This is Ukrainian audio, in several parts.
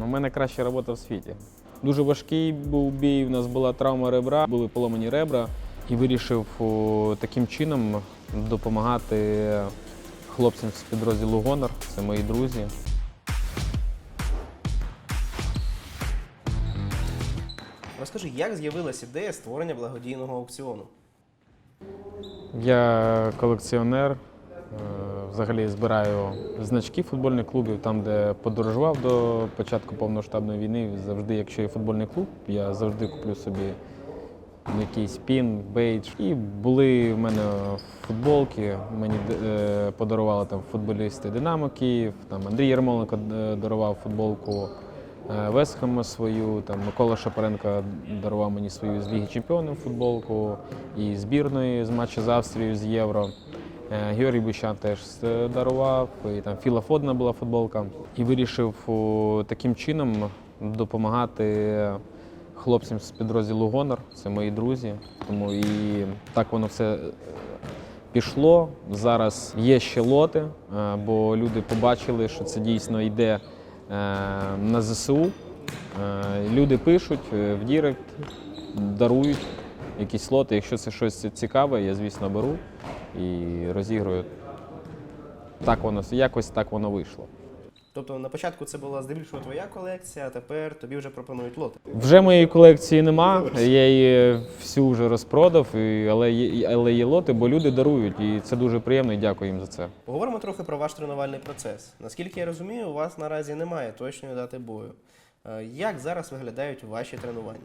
Ну, У мене краща робота в світі. Дуже важкий був бій, у нас була травма ребра, були поломані ребра. І вирішив таким чином допомагати хлопцям з підрозділу Гонор. Це мої друзі. Розкажи, як з'явилася ідея створення благодійного аукціону? Я колекціонер. Е, Взагалі збираю значки футбольних клубів, там, де подорожував до початку повноштабної війни. Завжди, якщо є футбольний клуб, я завжди куплю собі якийсь пін, бейдж. І були в мене футболки. Мені е, подарували там футболісти Динамо Київ, там Андрій Ярмоленко е, дарував футболку Вестхема свою, там Микола Шапаренко дарував мені свою з Ліги Чемпіонів футболку і збірної з матчу з Австрією з Євро. Е, Георгій Бущан теж дарував, і там Філа Фодна була футболка. І вирішив таким чином допомагати хлопцям з підрозділу Гонор. Це мої друзі. Тому і так воно все е, пішло. Зараз є ще лоти, е, бо люди побачили, що це дійсно йде на ЗСУ. Люди пишуть в Дірект, дарують якісь лоти. Якщо це щось цікаве, я, звісно, беру і розіграю. Так воно якось так воно вийшло. Тобто на початку це була здебільшого твоя колекція, а тепер тобі вже пропонують лоти. Вже моєї колекції нема. Я її всю вже розпродав, і- але є, але є лоти, бо люди дарують, і це дуже приємно, і дякую їм за це. Поговоримо трохи про ваш тренувальний процес. Наскільки я розумію, у вас наразі немає точної дати бою. Е, Як зараз виглядають ваші тренування?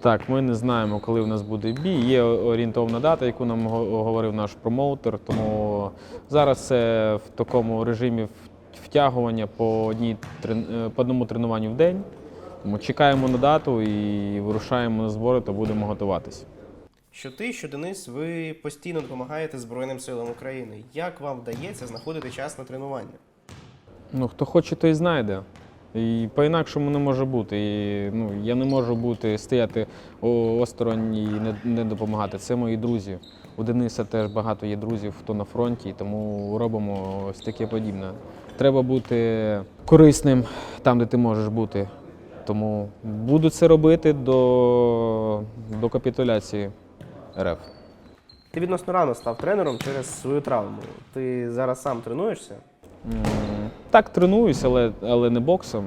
Так, ми не знаємо, коли в нас буде бій. Є орієнтовна дата, яку нам говорив наш промоутер. Тому зараз це в такому режимі втягування по, одній, е, по одному тренуванню в день. Тому чекаємо на дату і вирушаємо на збори, то будемо готуватися. Що ти, що Денис, ви постійно допомагаєте Збройним силам України. Як вам вдається знаходити час на тренування? Ну, хто хоче, той знайде. І по-інакшому не може бути. І, ну, я не можу бути стояти осторонь і не, не допомагати. Це мої друзі. У Дениса теж багато є друзів, хто на фронті, тому робимо ось таке подібне. Треба бути корисним там, де ти можеш бути. Тому буду це робити до, до капітуляції РФ. Ти відносно рано став тренером через свою травму. Ти зараз сам тренуєшся? Так, тренуюсь, але, але не боксом.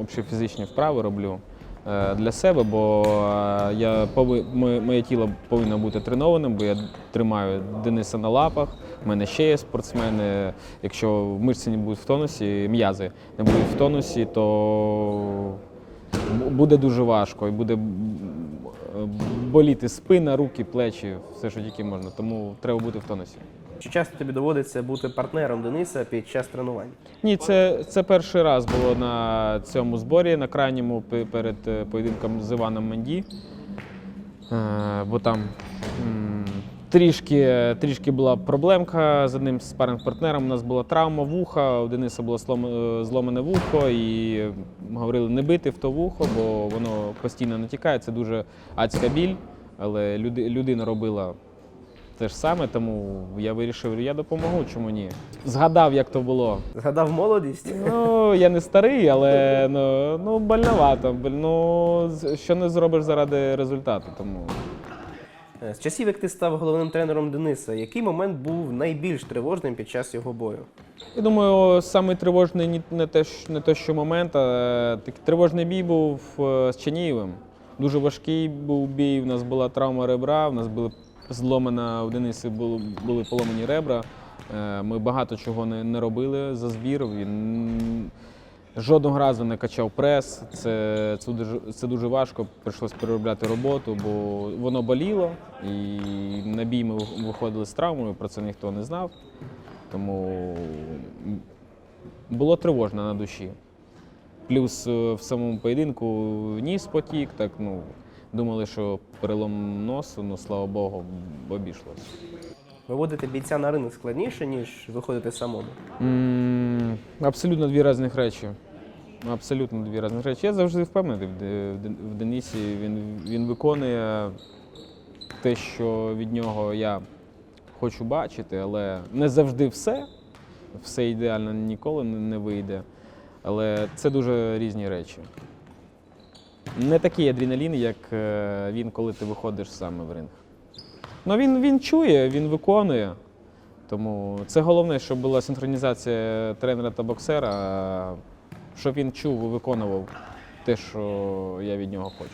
Общі фізичні вправи роблю е, для себе, бо е, я моє, тіло повинно бути тренованим, бо я тримаю Дениса на лапах. У мене ще є спортсмени. Якщо мишці не будуть в тонусі, м'язи не будуть в тонусі, то буде дуже важко і буде е, боліти спина, руки, плечі, все, що тільки можна. Тому треба бути в тонусі. Чи часто тобі доводиться бути партнером Дениса під час тренувань? Ні, це, це перший раз було на цьому зборі, на крайньому перед е, поєдинком з Іваном Менді. Е, Бо там трішки, трішки була проблемка з одним спаринг партнером У нас була травма вуха, у Дениса було е, зломане вухо, і говорили не бити в то вухо, бо воно постійно натікає. Це дуже адська біль, але люди, людина робила те ж саме, тому я вирішив, я допомогу, чому ні. Згадав, як то було. Згадав молодість? Ну, я не старий, але ну, ну больновато. Ну, що не зробиш заради результату. Тому Е, З часів, як ти став головним тренером Дениса, який момент був найбільш тривожним під час його бою? я думаю, самий тривожний не те, що- не те, що момент, а такий тривожний бій був е, з Чанієвим. Дуже важкий був бій. У нас була травма ребра, у нас були зломана у Дениси були, були поломані ребра. Е, Ми багато чого не, не робили за збір. Він жодного разу не качав прес. Це, це, дуже, це дуже важко. Прийшлось переробляти роботу, бо воно боліло. І на бій ми виходили з травмою, про це ніхто не знав. Тому було тривожно на душі. Плюс е, в самому поєдинку ніс потік, так ну думали, що перелом носу, ну слава Богу, обійшлось. Виводити бійця на ринок складніше, ніж виходити самому. Абсолютно дві різних речі. Абсолютно дві різних речі. Я завжди впевнений в Де- в Ден- в Денисі. Він, він виконує те, що від нього я хочу бачити, але не завжди все. Все ідеально ніколи не вийде. Але це дуже різні речі. Не такий адреналін, як е, він, коли ти виходиш саме в ринг. Ну він, він чує, він виконує. Тому це головне, щоб була синхронізація тренера та боксера, щоб він чув і виконував те, що я від нього хочу.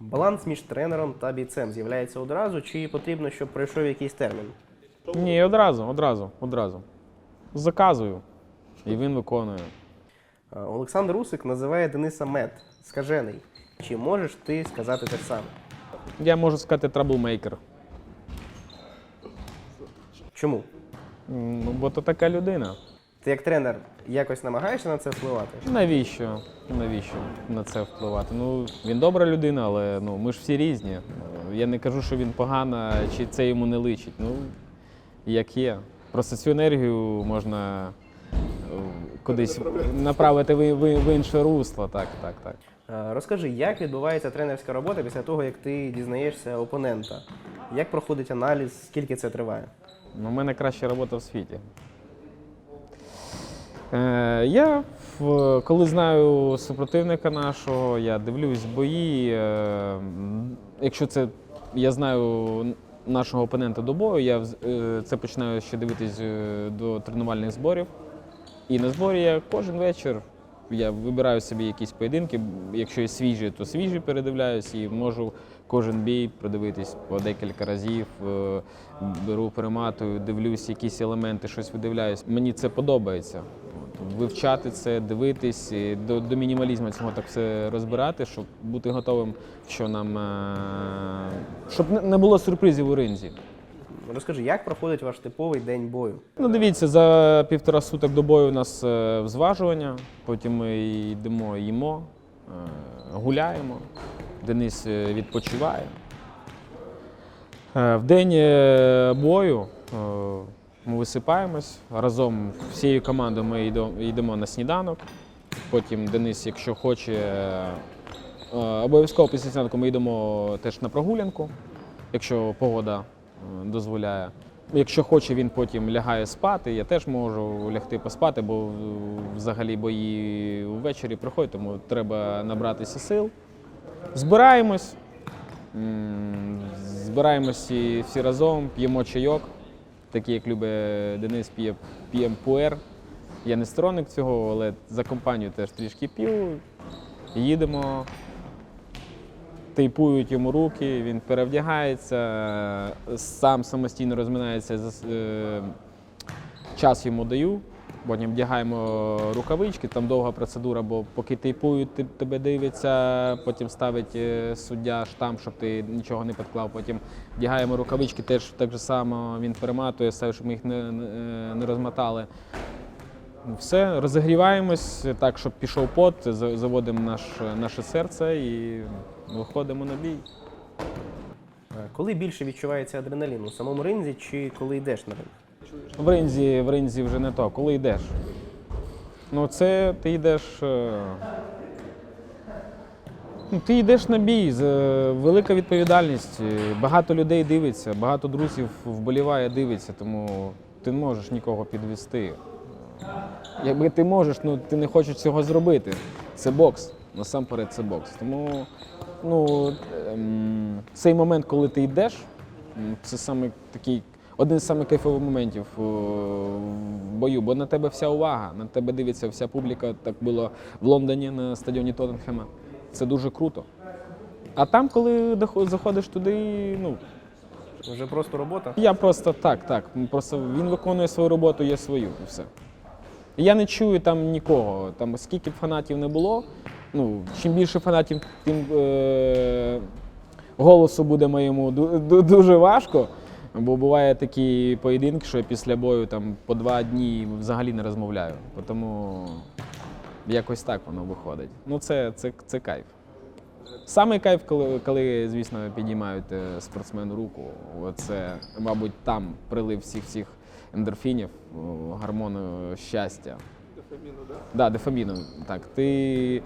Баланс між тренером та бійцем з'являється одразу, чи потрібно, щоб пройшов якийсь термін? Ні, одразу, одразу, одразу. Заказую. І він виконує. Е, Олександр Усик називає Дениса мед, скажений. Чи можеш ти сказати те ж саме? Я можу сказати траблмейкер. Чому? Ну, бо то така людина. Ти як тренер якось намагаєшся на це впливати? Навіщо? Навіщо на це впливати? Ну, він добра людина, але ну, ми ж всі різні. Я не кажу, що він погана, чи це йому не личить. Ну, як є. Просто цю енергію можна е, кудись направити в, в, в інше русло. Так, так, так. Е, Розкажи, як відбувається тренерська робота після того, як ти дізнаєшся опонента? Як проходить аналіз, скільки це триває? Ну, У мене краща робота в світі. Е, я, в- коли знаю супротивника нашого, я дивлюсь бої. Е, якщо це я знаю нашого опонента до бою, я е, це починаю ще дивитись е, до тренувальних зборів. І на зборі я кожен вечір я вибираю собі якісь поєдинки. Якщо є свіжі, то свіжі передивляюсь і можу кожен бій продивитись по декілька разів. Е, Беру, перематую, дивлюсь якісь елементи, щось видивляюсь. Мені це подобається. Вивчати це, дивитись, до, до мінімалізму цього так все розбирати, щоб бути готовим, що нам е, щоб не було сюрпризів у ринзі. Розкажи, як проходить ваш типовий день бою? Ну, дивіться, за півтора суток до бою у нас е, взважування, потім ми йдемо, їмо, е, гуляємо, Денис е, відпочиває. Е, В день бою ми висипаємось разом всією командою ми йдемо, на сніданок. Потім Денис, якщо хоче, обов'язково після сніданку ми йдемо теж на прогулянку, якщо погода дозволяє. Якщо хоче, він потім лягає спати. Я теж можу лягти поспати, бо е, взагалі бої ввечері приходять, тому треба набратися сил. Збираємось, збираємось всі, разом, п'ємо чайок, такий, як любить Денис, п'є, п'ємо пуер. Я не сторонник цього, але за компанію теж трішки п'ю. Їдемо, тейпують йому руки, він перевдягається, е, сам самостійно розминається, е, час йому даю, потім вдягаємо рукавички, там довга процедура, бо поки тейпують, тебе дивиться, потім ставить е, суддя штамп, щоб ти нічого не підклав. Потім вдягаємо рукавички, теж так же само він перематує, все, щоб ми їх не, не, не розмотали. Все, розігріваємось так, щоб пішов пот, заводимо наш, наше серце і виходимо на бій. Е, Коли більше відчувається адреналін у самому ринзі, чи коли йдеш на ринг? В ринзі, в ринзі вже не то, коли йдеш. Ну, це ти йдеш. е, Ну, ти йдеш на бій, е, велика відповідальність. Багато людей дивиться, багато друзів вболіває, дивиться, тому ти не можеш нікого підвести. Якби ти можеш, ну ти не хочеш цього зробити. Це бокс. Насамперед це бокс. Тому ну, ем, цей момент, коли ти йдеш, це саме такий один з самих кайфових моментів е, в бою, бо на тебе вся увага, на тебе дивиться вся публіка. Так було в Лондоні на стадіоні Тоттенхема. Це дуже круто. А там, коли заходиш туди, ну Вже просто робота? я просто так, так. Просто він виконує свою роботу, я свою, і все. Я не чую там нікого. Там скільки б фанатів не було. Ну, чим більше фанатів, тим е- голосу буде моєму ду- ду- дуже важко. Бо буває такі поєдинки, що я після бою там по два дні взагалі не розмовляю. Тому якось так воно виходить. Ну, це, це, це кайф. Саме кайф, коли, коли звісно, підіймають е, спортсмену руку. Це, мабуть, там прилив всіх всіх ендорфінів, гормону щастя. Дефаміну, так? Да, дефаміну. Так, ти.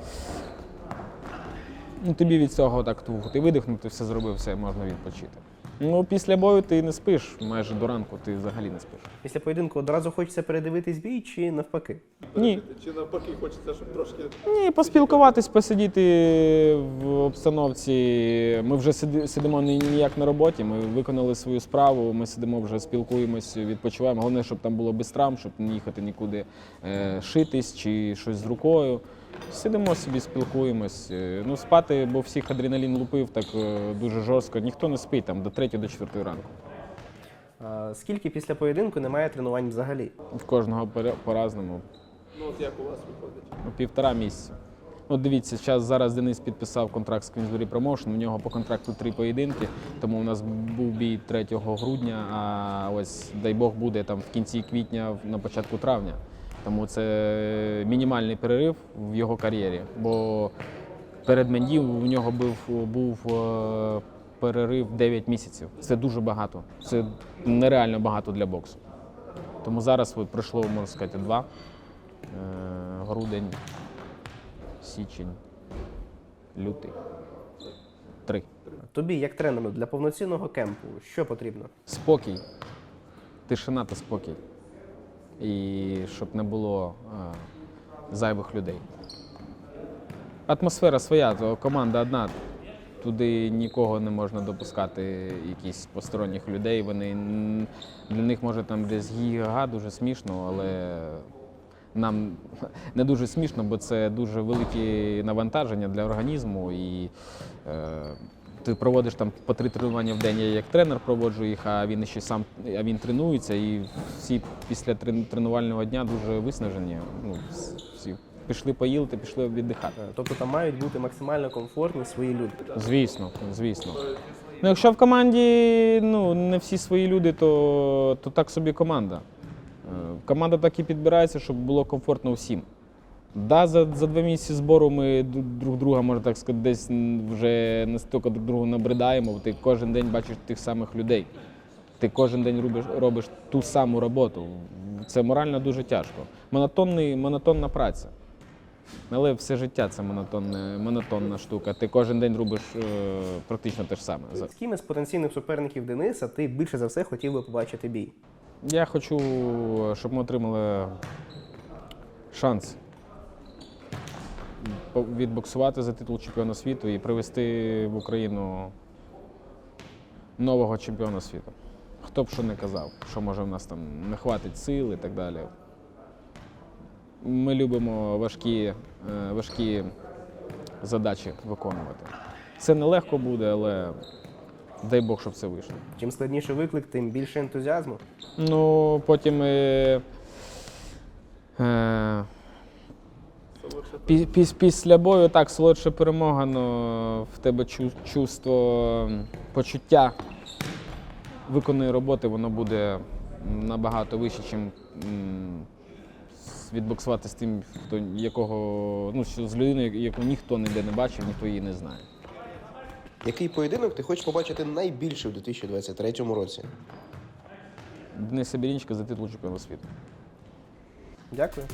Ну, тобі від цього так туго. Ти видихнув, ти все зробив, все можна відпочити. Ну, після бою ти не спиш майже до ранку, ти взагалі не спиш. Після поєдинку одразу хочеться передивитись бій чи навпаки? Ні, Чи навпаки хочеться, щоб трошки Ні, поспілкуватись, посидіти в обстановці. Ми вже сидимо ні- ніяк на роботі. Ми виконали свою справу. Ми сидимо вже, спілкуємось, відпочиваємо. Головне, щоб там було без травм, щоб не їхати нікуди е, шитись чи щось з рукою. Сидимо собі, спілкуємось. Е, Ну, спати, бо всіх адреналін лупив так е, дуже жорстко. Ніхто не спить там до 3 до 4 ранку. А, скільки після поєдинку немає тренувань взагалі? В кожного по- по-разному. ну от як у вас виходить. Ну, Півтора місяця. Ну, дивіться, зараз, зараз Денис підписав контракт з Queensbury Promotion, у нього по контракту три поєдинки, тому у нас був бій 3 грудня, а ось дай Бог буде там в кінці квітня, на початку травня. Тому це мінімальний перерив в його кар'єрі. Бо перед Мендів у нього був, був е, перерив 9 місяців. Це дуже багато. Це нереально багато для боксу. Тому зараз пройшло, можна сказати, два. Е, грудень, січень, лютий. Три. Тобі, як тренеру, для повноцінного кемпу, що потрібно? Спокій, тишина та спокій. І щоб не було е, зайвих людей. Атмосфера своя, то команда одна. Туди нікого не можна допускати, якісь посторонніх людей. Вони для них може там десь гі-га дуже смішно, але нам не дуже смішно, бо це дуже великі навантаження для організму. І е, ти проводиш там по три тренування в день. Я як тренер проводжу їх, а він ще сам а він тренується. І всі після тренувального дня дуже виснажені. Ну, всі пішли поїли, пішли віддихати. Е, Тобто там мають бути максимально комфортні свої люди. Звісно, звісно. Ну, якщо в команді ну, не всі свої люди, то, то так собі команда. Е, Команда так і підбирається, щоб було комфортно всім. Да, за, за два місяці збору ми друг друга, можна так сказати, десь вже настільки друг другу набридаємо, бо ти кожен день бачиш тих самих людей. Ти кожен день робиш, робиш ту саму роботу. Це морально дуже тяжко. Монотонний, монотонна праця. Але все життя це монотонна, монотонна штука. Ти кожен день робиш е, практично те ж саме. З ким із потенційних суперників Дениса ти більше за все хотів би побачити бій? Я хочу, щоб ми отримали шанс відбоксувати за титул чемпіона світу і привести в Україну нового чемпіона світу. Хто б що не казав, що може в нас там не хватить сил і так далі. Ми любимо важкі, е, важкі задачі виконувати. Це нелегко буде, але дай Бог, щоб це вийшло. Чим складніший виклик, тим більше ентузіазму. Ну, потім е, е, піс- після бою так, солодша перемога, але в тебе чу- чувство, почуття виконаної роботи, воно буде набагато вище, ніж відбоксувати з тим, хто якого, ну, що з людиною, яку ніхто ніде не бачив, ніхто її не знає. Який поєдинок ти хочеш побачити найбільше в 2023 році? Денис Сабірінчика за титул чемпіона світу. Дякую.